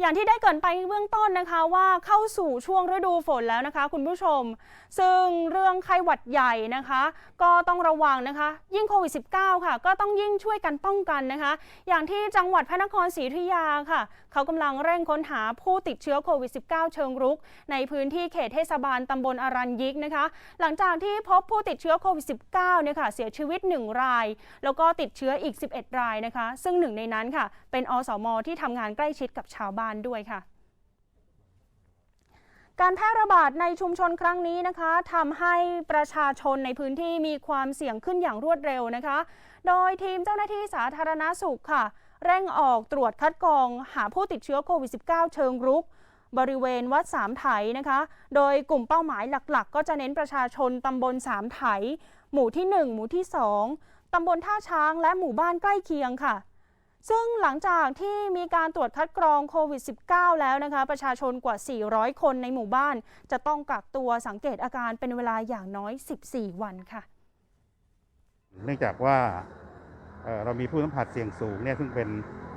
อย่างที่ได้เกินไปเบื้องต้นนะคะว่าเข้าสู่ช่วงฤดูฝนแล้วนะคะ คุณผู้ชม ซึ่งเรื่องไข้หวัดใหญ่นะคะ ก็ต้องระวังนะคะ ยิ่งโควิด -19 ค่ะ ก็ต้องยิ่งช่วยกันป้องกันนะคะ อย่างที่จังหวัดพระนครศรีอยุธยาค่ะ เขากำลังเร่งค้นหาผู้ติดเชื้อโควิด -19 เชิงรุก ในพื้นที่เขตเทศบาลตำบลอารัญยิกนะคะ หลังจากที่พบผู้ติดเชื้อโควิด -19 เนี่ยค่ะเสียชีวิต 1 ราย แล้วก็ติดเชื้ออีก 11 รายนะคะ ซึ่งหนึ่งในนั้นค่ะ เป็นอสมที่ทำงานใกล้ชิดกับชาวบ้านด้วยค่ะ การแพร่ระบาดในชุมชนครั้งนี้นะคะทำให้ประชาชนในพื้นที่มีความเสี่ยงขึ้นอย่างรวดเร็วนะคะ โดยทีมเจ้าหน้าที่สาธารณาสุขค่ะ เร่งออกตรวจคัดกรอง หาผู้ติดเชื้อโควิด -19 เชิงรุกบริเวณวัดสามไถนะคะ โดยกลุ่มเป้าหมายหลักๆ ก็จะเน้นประชาชนตำบลสามไถ หมู่ที่ 1 หมู่ที่ 2ตำบลท่าช้างและหมู่บ้านใกล้เคียงค่ะ ซึ่งหลังจากที่มีการตรวจคัดกรองโควิด -19 แล้วนะคะ ประชาชนกว่า 400 คนในหมู่บ้าน จะต้องกักตัวสังเกตอาการเป็นเวลาอย่างน้อย 14 วันค่ะ เนื่องจากว่าเเรามีผู้สัมผัสเสี่ยงสูงเนี่ยซึ่งเป็น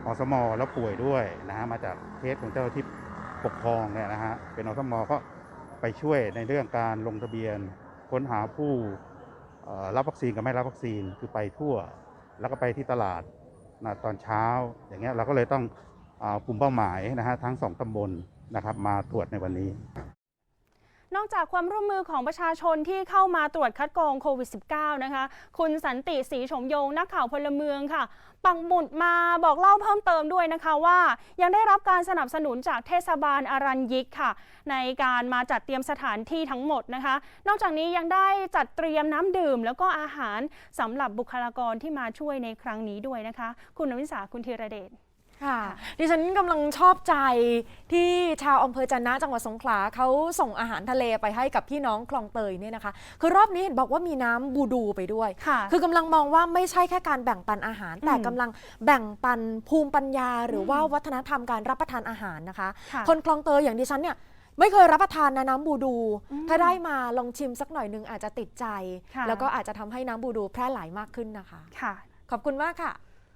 อสมแล้วป่วยด้วยนะฮะมาจากเคสของเจ้าที่ปกครองเนี่ยนะฮะเป็นอสมก็ไปช่วยในเรื่องการลงทะเบียน ค้นหาผู้รับวัคซีนกับไม่รับวัคซีนคือไปทั่ว แล้วก็ไปที่ตลาด นะตอนเช้าอย่างเงี้ยเราก็เลยต้องเอากลุ่มเป้าหมายนะฮะทั้งสองตำบลนะครับมาตรวจในวันนี้ นอกจากความร่วมมือของประชาชนที่เข้ามาตรวจคัดกรองโควิด -19 นะคะ คุณสันติศรีชมยง นักข่าวพลเมืองค่ะ ปักหมุดมาบอกเล่าเพิ่มเติมด้วยนะคะว่า ยังได้รับการสนับสนุนจากเทศบาลอารัญยิกค่ะ ในการมาจัดเตรียมสถานที่ทั้งหมดนะคะ นอกจากนี้ยังได้จัดเตรียมน้ำดื่ม แล้วก็อาหารสำหรับบุคลากรที่มาช่วยในครั้งนี้ด้วยนะคะ คุณนวิสาคุณธีรเดช ค่ะ ดิฉันกำลังชอบใจที่ชาวอำเภอจันนะจังหวัดสงขลาเขาส่งอาหารทะเลไปให้กับพี่น้องคลองเตยเนี่ยนะคะ คือรอบนี้เห็นบอกว่ามีน้ำบูดูไปด้วย ค่ะ คือกำลังมองว่าไม่ใช่แค่การแบ่งปันอาหาร แต่อืมกำลังแบ่งปันภูมิปัญญา หรือว่าวัฒนธรรมการรับประทานอาหารนะคะ ค่ะ คนคลองเตยอย่างดิฉันเนี่ยไม่เคยรับประทานนะน้ำบูดูอืมถ้าได้มาลองชิมสักหน่อยหนึงอาจจะติดใจ ค่ะ แล้วก็อาจจะทำให้น้ำบูดูแพร่หลายมากขึ้นนะคะ ค่ะ ขอบคุณมากค่ะ